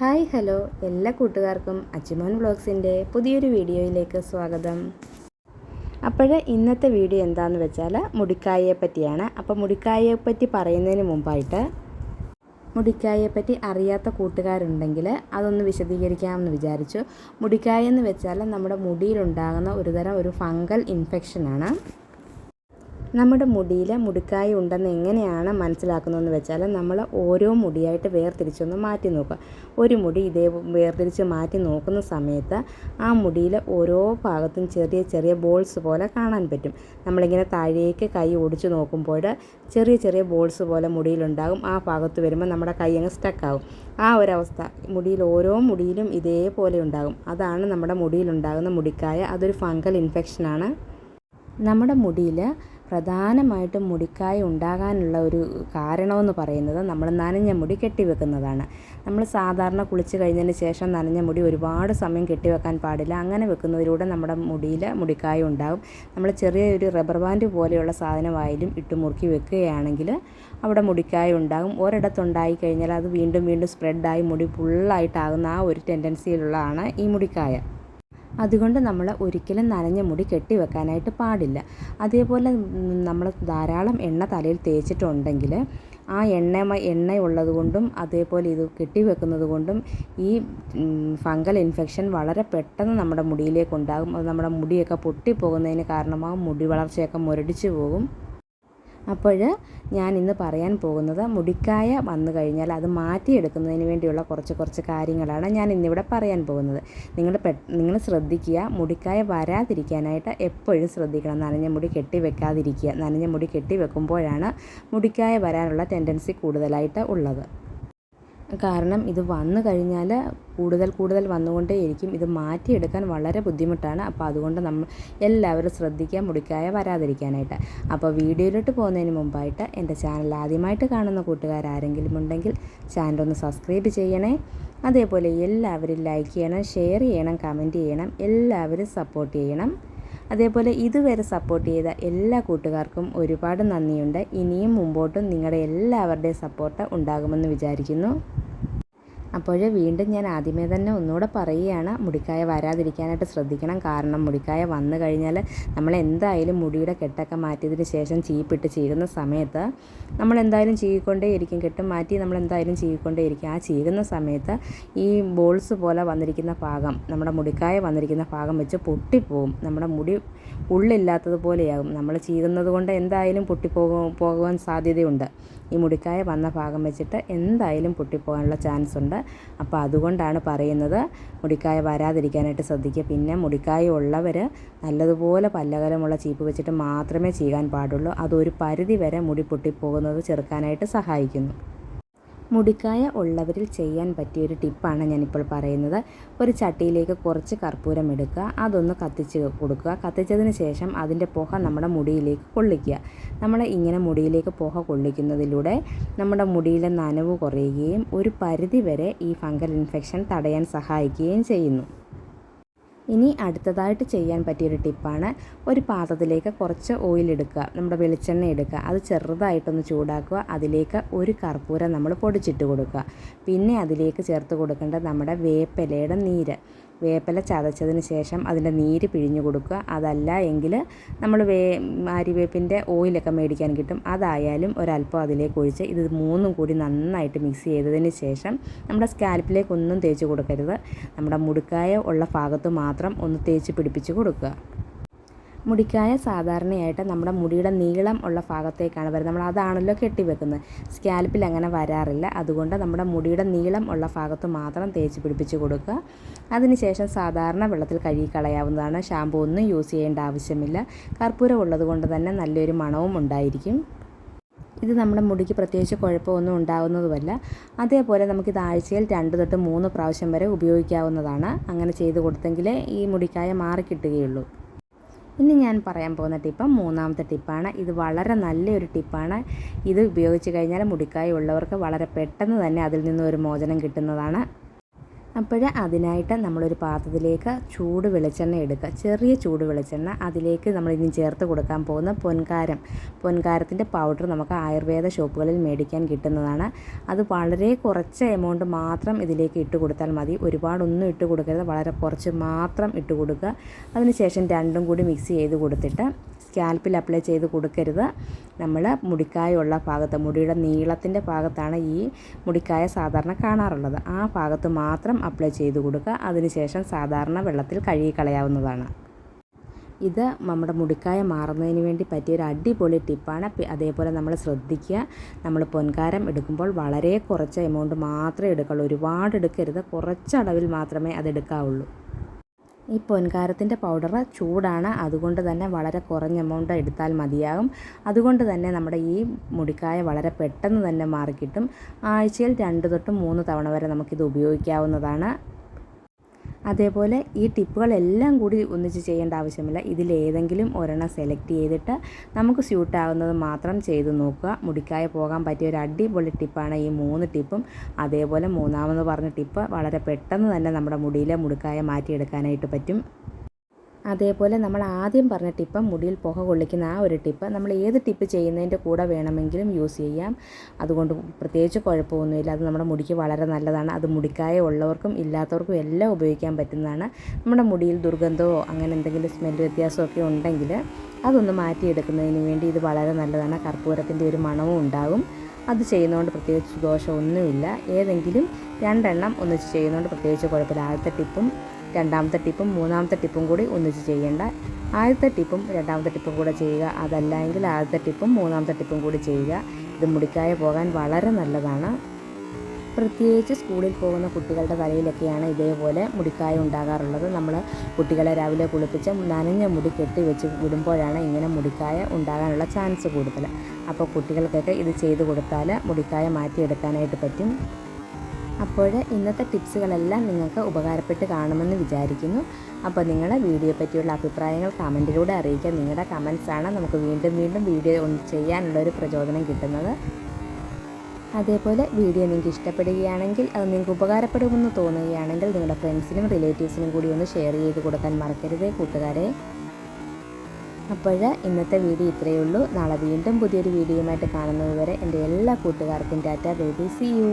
Hi hello. എല്ലാ കൂട്ടുകാർക്കും അച്ചുമോൻ വ്ളോഗ്സിന്റെ പുതിയൊരു വീഡിയോയിലേക്ക് സ്വാഗതം. അപ്പോൾ ഇന്നത്തെ വീഡിയോ എന്താണെന്ന് വെച്ചാൽ മുടിക്കായയെ പറ്റിയാണ്. അപ്പോൾ മുടിക്കായയെ പറ്റി പറയുന്നതിന് മുമ്പായിട്ട് മുടിക്കായയെ പറ്റി അറിയാത്ത കൂട്ടുകാരുണ്ടെങ്കിൽ അതൊന്ന് വിശദീകരിക്കാമെന്ന് വിചാരിച്ചു. മുടിക്കായ എന്ന് വെച്ചാൽ നമ്മുടെ മുടിയിലുണ്ടാകുന്ന ഒരുതരം ഒരു ഫംഗൽ ഇൻഫെക്ഷനാണ്. നമ്മുടെ മുടിയിൽ മുടിക്കായ ഉണ്ടെന്ന് എങ്ങനെയാണ് മനസ്സിലാക്കുന്നതെന്ന് വെച്ചാൽ നമ്മൾ ഓരോ മുടിയായിട്ട് വേർതിരിച്ചൊന്ന് മാറ്റി നോക്കുക. ഒരു മുടി ഇതേ വേർതിരിച്ച് മാറ്റി നോക്കുന്ന സമയത്ത് ആ മുടിയിൽ ഓരോ ഭാഗത്തും ചെറിയ ചെറിയ ബോൾസ് പോലെ കാണാൻ പറ്റും. നമ്മളിങ്ങനെ താഴേക്ക് കൈ ഓടിച്ചു നോക്കുമ്പോൾ ചെറിയ ചെറിയ ബോൾസ് പോലെ മുടിയിലുണ്ടാകും. ആ ഭാഗത്ത് വരുമ്പോൾ നമ്മുടെ കൈ അങ്ങ് സ്റ്റക്കാവും. ആ ഒരവസ്ഥ മുടിയിൽ ഓരോ മുടിയിലും ഇതേപോലെ ഉണ്ടാകും. അതാണ് നമ്മുടെ മുടിയിലുണ്ടാകുന്ന മുടിക്കായ. അതൊരു ഫംഗൽ ഇൻഫെക്ഷനാണ്. നമ്മുടെ മുടിയിൽ പ്രധാനമായിട്ടും മുടിക്കായ ഉണ്ടാകാനുള്ള ഒരു കാരണമെന്ന് പറയുന്നത് നമ്മൾ നനഞ്ഞ മുടി കെട്ടിവെക്കുന്നതാണ്. നമ്മൾ സാധാരണ കുളിച്ച് കഴിഞ്ഞതിന് ശേഷം നനഞ്ഞ മുടി ഒരുപാട് സമയം കെട്ടിവെക്കാൻ പാടില്ല. അങ്ങനെ വെക്കുന്നതിലൂടെ നമ്മുടെ മുടിയിൽ മുടിക്കായ ഉണ്ടാകും. നമ്മൾ ചെറിയൊരു റബ്ബർ ബാൻഡ് പോലെയുള്ള സാധനമായാലും ഇട്ട് മുറുക്കി വെക്കുകയാണെങ്കിൽ അവിടെ മുടിക്കായ ഉണ്ടാകും. ഒരിടത്തുണ്ടായി കഴിഞ്ഞാൽ അത് വീണ്ടും വീണ്ടും സ്പ്രെഡായി മുടി ഫുള്ളായിട്ടാകുന്ന ആ ഒരു ടെൻഡൻസിയിലുള്ളതാണ് ഈ മുടിക്കായ. അതുകൊണ്ട് നമ്മൾ ഒരിക്കലും നനഞ്ഞ മുടി കെട്ടിവെക്കാനായിട്ട് പാടില്ല. അതേപോലെ നമ്മൾ ധാരാളം എണ്ണ തലയിൽ തേച്ചിട്ടുണ്ടെങ്കിൽ ആ എണ്ണ എണ്ണ ഉള്ളതുകൊണ്ടും അതേപോലെ ഇത് കെട്ടിവെക്കുന്നത് കൊണ്ടും ഈ ഫംഗൽ ഇൻഫെക്ഷൻ വളരെ പെട്ടെന്ന് നമ്മുടെ മുടിയിലേക്ക് ഉണ്ടാകും. അത് നമ്മുടെ മുടിയൊക്കെ പൊട്ടിപ്പോകുന്നതിന് കാരണമാകും മുടി വളർച്ചയൊക്കെ മുരടിച്ചു പോകും. അപ്പോൾ ഞാൻ ഇന്ന് പറയാൻ പോകുന്നത് മുടിക്കായ വന്നു കഴിഞ്ഞാൽ അത് മാറ്റിയെടുക്കുന്നതിന് വേണ്ടിയുള്ള കുറച്ച് കുറച്ച് കാര്യങ്ങളാണ് ഞാൻ ഇന്നിവിടെ പറയാൻ പോകുന്നത്. നിങ്ങൾ നിങ്ങൾ ശ്രദ്ധിക്കുക മുടിക്കായ വരാതിരിക്കാനായിട്ട് എപ്പോഴും ശ്രദ്ധിക്കണം. നനഞ്ഞ മുടി കെട്ടി വെക്കാതിരിക്കുക നനഞ്ഞ മുടി കെട്ടി വെക്കുമ്പോഴാണ് മുടിക്കായ വരാനുള്ള ടെൻഡൻസി കൂടുതലായിട്ട് ഉള്ളത്. കാരണം ഇത് വന്നു കഴിഞ്ഞാൽ കൂടുതൽ കൂടുതൽ വന്നുകൊണ്ടേയിരിക്കും. ഇത് മാറ്റിയെടുക്കാൻ വളരെ ബുദ്ധിമുട്ടാണ്. അപ്പോൾ അതുകൊണ്ട് നമ്മൾ എല്ലാവരും ശ്രദ്ധിക്കുക മുടിക്കായ വരാതിരിക്കാനായിട്ട്. അപ്പോൾ വീഡിയോയിലോട്ട് പോകുന്നതിന് മുമ്പായിട്ട് എന്റെ ചാനൽ ആദ്യമായിട്ട് കാണുന്ന കൂട്ടുകാർ ആരെങ്കിലും ഉണ്ടെങ്കിൽ ചാനൽ ഒന്ന് സബ്സ്ക്രൈബ് ചെയ്യണേ. അതേപോലെ എല്ലാവരും ലൈക്ക് ചെയ്യണം ഷെയർ ചെയ്യണം കമന്റ് ചെയ്യണം. എല്ലാവരും സപ്പോർട്ട് ചെയ്യണം. അതേപോലെ ഇതുവരെ സപ്പോർട്ട് ചെയ്ത എല്ലാ കൂട്ടുകാർക്കും ഒരുപാട് നന്ദിയുണ്ട്. ഇനിയും മുമ്പോട്ടും നിങ്ങളുടെ എല്ലാവരുടെയും സപ്പോർട്ട് ഉണ്ടാകുമെന്ന് വിചാരിക്കുന്നു. അപ്പോൾ വീണ്ടും ഞാൻ ആദ്യമേ തന്നെ ഒന്നുകൂടെ പറയുകയാണ് മുടിക്കായ വരാതിരിക്കാനായിട്ട് ശ്രദ്ധിക്കണം. കാരണം മുടിക്കായ വന്നു കഴിഞ്ഞാൽ നമ്മൾ എന്തായാലും മുടിയുടെ കെട്ടൊക്കെ മാറ്റിയതിന് ശേഷം ചീപ്പിട്ട് ചീകുന്ന സമയത്ത് നമ്മൾ എന്തായാലും ചീകിക്കൊണ്ടേയിരിക്കും. കെട്ട് മാറ്റി നമ്മൾ എന്തായാലും ചീകിക്കൊണ്ടേയിരിക്കും. ആ ചീകുന്ന സമയത്ത് ഈ ബോൾസ് പോലെ വന്നിരിക്കുന്ന ഭാഗം നമ്മുടെ മുടിക്കായ വന്നിരിക്കുന്ന ഭാഗം വെച്ച് പൊട്ടിപ്പോവും. നമ്മുടെ മുടി ഉള്ളില്ലാത്തതുപോലെയാകും നമ്മൾ ചീകുന്നത് കൊണ്ട് എന്തായാലും പൊട്ടിപ്പോകും പോകുവാൻ സാധ്യതയുണ്ട്. ഈ മുടിക്കായ വന്ന ഭാഗം വെച്ചിട്ട് എന്തായാലും പൊട്ടിപ്പോകാനുള്ള ചാൻസ് ഉണ്ട്. അപ്പോൾ അതുകൊണ്ടാണ് പറയുന്നത് മുടിക്കായ വരാതിരിക്കാനായിട്ട് ശ്രദ്ധിക്കുക. പിന്നെ മുടിക്കായ ഉള്ളവർ നല്ലതുപോലെ പല്ലകലമുള്ള ചീപ്പ് വെച്ചിട്ട് മാത്രമേ ചെയ്യാൻ പാടുള്ളൂ. അതൊരു പരിധി വരെ മുടി പൊട്ടിപ്പോകുന്നത് ചെറുക്കാനായിട്ട് സഹായിക്കുന്നു. മുടിക്കായ ഉള്ളവരിൽ ചെയ്യാൻ പറ്റിയ ഒരു ടിപ്പാണ് ഞാനിപ്പോൾ പറയുന്നത്. ഒരു ചട്ടിയിലേക്ക് കുറച്ച് കർപ്പൂരം എടുക്കുക അതൊന്ന് കത്തിച്ച് കൊടുക്കുക. കത്തിച്ചതിന് ശേഷം അതിന്റെ പുക നമ്മുടെ മുടിയിലേക്ക് കൊള്ളിക്കുക. നമ്മൾ ഇങ്ങനെ മുടിയിലേക്ക് പുക കൊള്ളിക്കുന്നതിലൂടെ നമ്മുടെ മുടിയിലെ നനവ് കുറയുകയും ഒരു പരിധി വരെ ഈ ഫംഗൽ ഇൻഫെക്ഷൻ തടയാൻ സഹായിക്കുകയും ചെയ്യുന്നു. ഇനി അടുത്തതായിട്ട് ചെയ്യാൻ പറ്റിയൊരു ടിപ്പാണ് ഒരു പാത്രത്തിലേക്ക് കുറച്ച് ഓയിൽ എടുക്കുക നമ്മുടെ വെളിച്ചെണ്ണ എടുക്കുക. അത് ചെറുതായിട്ടൊന്ന് ചൂടാക്കുക. അതിലേക്ക് ഒരു കർപ്പൂരം നമ്മൾ പൊടിച്ചിട്ട് കൊടുക്കുക. പിന്നെ അതിലേക്ക് ചേർത്ത് കൊടുക്കേണ്ട നമ്മുടെ വേപ്പിലയുടെ നീര്. വേപ്പില ചതച്ചതിന് ശേഷം അതിന്റെ നീര് പിഴിഞ്ഞു കൊടുക്കുക. അതല്ല എങ്കിൽ നമ്മൾ വേ ആര്യവേപ്പിന്റെ ഓയിലൊക്കെ മേടിക്കാൻ കിട്ടും. അതായാലും ഒരല്പം അതിലേക്ക് ഒഴിച്ച് ഇത് മൂന്നും കൂടി നന്നായിട്ട് മിക്സ് ചെയ്തതിന് ശേഷം നമ്മുടെ സ്കാൽപ്പിലേക്ക് ഒന്നും തേച്ച് കൊടുക്കരുത്. നമ്മുടെ മുടുക്കായ ഉള്ള ഭാഗത്ത് മാത്രം ഒന്ന് തേച്ച് പിടിപ്പിച്ച് കൊടുക്കുക. മുടിക്കായ സാധാരണയായിട്ട് നമ്മുടെ മുടിയുടെ നീളം ഉള്ള ഭാഗത്തേക്കാണ് വരുന്നത്. നമ്മൾ അതാണല്ലോ കെട്ടിവെക്കുന്നത്. സ്കാൽപ്പിൽ അങ്ങനെ വരാറില്ല. അതുകൊണ്ട് നമ്മുടെ മുടിയുടെ നീളം ഉള്ള ഭാഗത്ത് മാത്രം തേച്ച് പിടിപ്പിച്ച് കൊടുക്കുക. അതിനുശേഷം സാധാരണ വെള്ളത്തിൽ കഴുകി കളയാവുന്നതാണ് ഷാമ്പൂ ഒന്നും യൂസ് ചെയ്യേണ്ട ആവശ്യമില്ല. കർപ്പൂരം ഉള്ളത് കൊണ്ട് തന്നെ നല്ലൊരു മണവും ഉണ്ടായിരിക്കും. ഇത് നമ്മുടെ മുടിക്ക് പ്രത്യേകിച്ച് കുഴപ്പമൊന്നും ഉണ്ടാകുന്നതുമല്ല അതേപോലെ നമുക്കിത് ആഴ്ചയിൽ രണ്ട് തൊട്ട് മൂന്ന് പ്രാവശ്യം വരെ ഉപയോഗിക്കാവുന്നതാണ്. അങ്ങനെ ചെയ്ത് കൊടുത്തെങ്കിലേ ഈ മുടിക്കായ മാറിക്കിട്ടുകയുള്ളൂ ഇനി ഞാൻ പറയാൻ പോകുന്ന ടിപ്പ് മൂന്നാമത്തെ ടിപ്പാണ്. ഇത് വളരെ നല്ലൊരു ടിപ്പാണ്. ഇത് ഉപയോഗിച്ച് കഴിഞ്ഞാൽ മുടിക്കായ ഉള്ളവർക്ക് വളരെ പെട്ടെന്ന് തന്നെ അതിൽ നിന്ന് ഒരു മോചനം കിട്ടുന്നതാണ്. അപ്പോൾ അതിനായിട്ട് നമ്മളൊരു പാത്രത്തിലേക്ക് ചൂട് വെളിച്ചെണ്ണ എടുക്കുക ചെറിയ ചൂട് വെളിച്ചെണ്ണ അതിലേക്ക് നമ്മൾ ഇനി ചേർത്ത് കൊടുക്കാൻ പോകുന്ന പൊൻകാരം. പൊൻകാരത്തിന്റെ പൗഡർ നമുക്ക് ആയുർവേദ ഷോപ്പുകളിൽ മേടിക്കാൻ കിട്ടുന്നതാണ്. അത് വളരെ കുറച്ച് എമൗണ്ട് മാത്രം ഇതിലേക്ക് ഇട്ട് കൊടുത്താൽ മതി. ഒരുപാടൊന്നും ഇട്ട് കൊടുക്കരുത്. വളരെ കുറച്ച് മാത്രം ഇട്ട് കൊടുക്കുക. അതിനുശേഷം രണ്ടും കൂടി മിക്സ് ചെയ്ത് കൊടുത്തിട്ട് സ്കാൽപ്പിൽ അപ്ലൈ ചെയ്ത് കൊടുക്കരുത്. നമ്മൾ മുടിക്കായുള്ള ഭാഗത്ത് മുടിയുടെ നീളത്തിന്റെ ഭാഗത്താണ് ഈ മുടിക്കായ സാധാരണ കാണാറുള്ളത്. ആ ഭാഗത്ത് മാത്രം അപ്ലൈ ചെയ്ത് കൊടുക്കുക. അതിനുശേഷം സാധാരണ വെള്ളത്തിൽ കഴുകി കളയാവുന്നതാണ്. ഇത് നമ്മുടെ മുടിക്കായ മാറുന്നതിന് വേണ്ടി പറ്റിയ ഒരു അടിപൊളി ടിപ്പാണ്. അതേപോലെ നമ്മൾ ശ്രദ്ധിക്കുക. നമ്മൾ പൊൻകാരം എടുക്കുമ്പോൾ വളരെ കുറച്ച് എമൗണ്ട് മാത്രമേ എടുക്കുള്ളൂ ഒരുപാട് എടുക്കരുത്. കുറച്ച് മാത്രമേ അത് എടുക്കാവുള്ളൂ. ഈ പൊൻകാരത്തിന്റെ പൗഡർ ചൂടാണ്. അതുകൊണ്ട് തന്നെ വളരെ കുറഞ്ഞ എമൗണ്ട് എടുത്താൽ മതിയാകും. അതുകൊണ്ട് തന്നെ നമ്മുടെ ഈ മുടിക്കായ വളരെ പെട്ടെന്ന് തന്നെ മാറിക്കിട്ടും. ആഴ്ചയിൽ രണ്ട് തൊട്ട് മൂന്ന് തവണ വരെ നമുക്കിത് ഉപയോഗിക്കാവുന്നതാണ്. അതേപോലെ ഈ ടിപ്പുകളെല്ലാം കൂടി ഒന്നിച്ച് ചെയ്യേണ്ട ആവശ്യമില്ല. ഇതിലേതെങ്കിലും ഒരെണ്ണം സെലക്ട് ചെയ്തിട്ട് നമുക്ക് സ്യൂട്ടാവുന്നത് മാത്രം ചെയ്ത് നോക്കുക. മുടിക്കായ പോകാൻ പറ്റിയ ഒരു അടിപൊളി ടിപ്പാണ് ഈ മൂന്ന് ടിപ്പും. അതേപോലെ മൂന്നാമെന്ന് പറഞ്ഞ ടിപ്പ് വളരെ പെട്ടെന്ന് തന്നെ നമ്മുടെ മുടിയിലെ മുടിക്കായ മാറ്റിയെടുക്കാനായിട്ട് പറ്റും. അതേപോലെ നമ്മൾ ആദ്യം പറഞ്ഞ ടിപ്പ് മുടിയിൽ പുക കൊള്ളിക്കുന്ന ആ ഒരു ടിപ്പ് നമ്മൾ ഏത് ടിപ്പ് ചെയ്യുന്നതിന്റെ കൂടെ വേണമെങ്കിലും യൂസ് ചെയ്യാം. അതുകൊണ്ട് പ്രത്യേകിച്ച് കുഴപ്പമൊന്നുമില്ല. അത് നമ്മുടെ മുടിക്ക് വളരെ നല്ലതാണ്. അത് മുടിക്കായ ഉള്ളവർക്കും ഇല്ലാത്തവർക്കും എല്ലാം ഉപയോഗിക്കാൻ പറ്റുന്നതാണ്. നമ്മുടെ മുടിയിൽ ദുർഗന്ധമോ അങ്ങനെ എന്തെങ്കിലും സ്മെല്ല് വ്യത്യാസമൊക്കെ ഉണ്ടെങ്കിൽ അതൊന്ന് മാറ്റിയെടുക്കുന്നതിന് വേണ്ടി ഇത് വളരെ നല്ലതാണ്. കർപ്പൂരത്തിന്റെ ഒരു മണവും ഉണ്ടാകും. അത് ചെയ്യുന്നതുകൊണ്ട് പ്രത്യേകിച്ച് ദോഷമൊന്നുമില്ല. ഏതെങ്കിലും രണ്ടെണ്ണം ഒന്നിച്ച് ചെയ്യുന്നതുകൊണ്ട് പ്രത്യേകിച്ച് കുഴപ്പമില്ല. ആദ്യത്തെ ടിപ്പും രണ്ടാമത്തെ ടിപ്പും മൂന്നാമത്തെ ടിപ്പും കൂടി ഒന്നിച്ച് ചെയ്യേണ്ട. ആദ്യത്തെ ടിപ്പും രണ്ടാമത്തെ ടിപ്പും കൂടെ ചെയ്യുക. അതല്ല എങ്കിൽ ആദ്യത്തെ ടിപ്പും മൂന്നാമത്തെ ടിപ്പും കൂടി ചെയ്യുക. ഇത് മുടിക്കായ പോകാൻ വളരെ നല്ലതാണ്. പ്രത്യേകിച്ച് സ്കൂളിൽ പോകുന്ന കുട്ടികളുടെ തലയിലൊക്കെയാണ് ഇതേപോലെ മുടിക്കായ ഉണ്ടാകാറുള്ളത്. നമ്മൾ കുട്ടികളെ രാവിലെ കുളിപ്പിച്ച് നനഞ്ഞ മുടി കെട്ടി വെച്ച് വിടുമ്പോഴാണ് ഇങ്ങനെ മുടിക്കായ ഉണ്ടാകാനുള്ള ചാൻസ് കൂടുതൽ അപ്പോൾ കുട്ടികൾക്കൊക്കെ ഇത് ചെയ്ത് കൊടുത്താൽ മുടിക്കായ മാറ്റിയെടുക്കാനായിട്ട് പറ്റും. അപ്പോൾ ഇന്നത്തെ ടിപ്സുകളെല്ലാം നിങ്ങൾക്ക് ഉപകാരപ്പെട്ട് കാണുമെന്ന് വിചാരിക്കുന്നു. അപ്പോൾ നിങ്ങൾ വീഡിയോ പറ്റിയുള്ള അഭിപ്രായങ്ങൾ കമന്റിലൂടെ അറിയിക്കുക നിങ്ങളുടെ കമൻസാണ് നമുക്ക് വീണ്ടും വീണ്ടും വീഡിയോ ചെയ്യാനുള്ള ഒരു പ്രചോദനം കിട്ടുന്നത്. അതേപോലെ വീഡിയോ നിങ്ങൾക്ക് ഇഷ്ടപ്പെടുകയാണെങ്കിൽ അത് നിങ്ങൾക്ക് ഉപകാരപ്പെടുമെന്ന് തോന്നുകയാണെങ്കിൽ നിങ്ങളുടെ ഫ്രണ്ട്സിനും റിലേറ്റീവ്സിനും കൂടി ഒന്ന് ഷെയർ ചെയ്ത് കൊടുക്കാൻ മറക്കരുത് കൂട്ടുകാരെ. അപ്പോൾ ഇന്നത്തെ വീഡിയോ ഇത്രയേ ഉള്ളൂ. നാളെ വീണ്ടും പുതിയൊരു വീഡിയോയുമായിട്ട് കാണുന്നത് വരെ എന്റെ എല്ലാ കൂട്ടുകാർക്കും ടാറ്റ ബേബി. C U